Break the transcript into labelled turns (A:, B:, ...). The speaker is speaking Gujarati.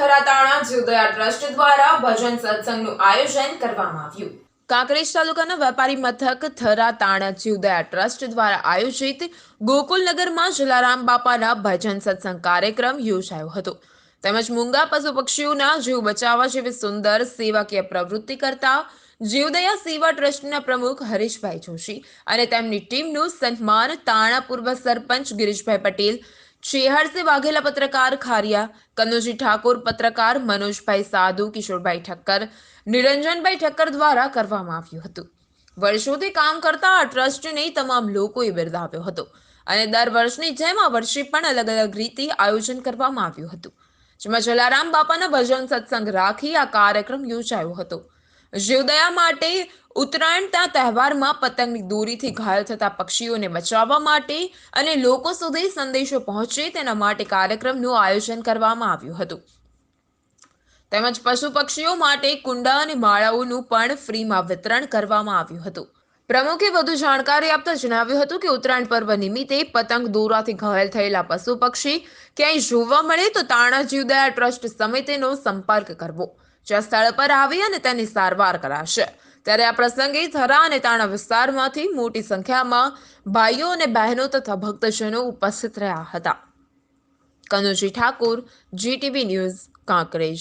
A: થરાતાણા જીવદયા ટ્રસ્ટ દ્વારા ભજન સત્સંગનું આયોજન કરવામાં આવ્યું. કાંકરેજ તાલુકાના વેપારી મથક થરા તાણા જીવદયા ટ્રસ્ટ દ્વારા આયોજિત ગોકુલનગરમાં જલારામ બાપાના ભજન સત્સંગ કાર્યક્રમ યોજાયો હતો. તેમજ મૂંગા પશુ પક્ષીઓના જીવ બચાવવા જેવી સુંદર સેવાકીય પ્રવૃત્તિ કરતા જીવદયા સેવા ટ્રસ્ટના પ્રમુખ હરીશભાઈ જોશી અને તેમની ટીમનું સન્માન તાણા પૂર્વ સરપંચ ગિરીશભાઈ પટેલ ચેહરસે વાઘેલા પત્રકાર ખારિયા કનોજી ઠાકોર પત્રકાર મનોજભાઈ સાધુ કિશોરભાઈ ઠક્કર નિરંજનભાઈ ઠક્કર દ્વારા કરવામાં આવ્યું હતું વર્ષોથી કામ કરતા આ ટ્રસ્ટને તમામ લોકોએ બિરદાવ્યો હતો અને દર વર્ષની જેમ આ વર્ષે પણ અલગ અલગ રીતે આયોજન કરવામાં આવ્યું હતું જેમાં જલારામ બાપાના ભજન સત્સંગ રાખી આ કાર્યક્રમ યોજાયો હતો જીવદયા માટે ઉત્તરાયણના તહેવારમાં પતંગની દોરીથી ઘાયલ થતા પક્ષીઓને બચાવવા માટે અને લોકો સુધી સંદેશો પહોંચે તેના માટે કાર્યક્રમનું આયોજન કરવામાં આવ્યું હતું. તેમજ પશુ પક્ષીઓ માટે કુંડા અને માળાઓનું પણ ફ્રીમાં વિતરણ કરવામાં આવ્યું હતું. પ્રમુખે વધુ જાણકારી આપતા જણાવ્યું હતું કે ઉત્તરાયણ પર્વ નિમિત્તે પતંગ દોરાથી ઘાયલ થયેલા પશુ પક્ષી ક્યાંય જોવા મળે તો તાણા જીવદયા ટ્રસ્ટ સમિતિનો સંપર્ક કરવો. જ્યાં સ્થળ પર આવી અને તેની સારવાર કરાશે. ત્યારે આ પ્રસંગે થરા અને તાણા વિસ્તારમાંથી મોટી સંખ્યામાં ભાઈઓ અને બહેનો તથા ભક્તજનો ઉપસ્થિત રહ્યા હતા. Kanuji Thakur GTV news, Kankrej.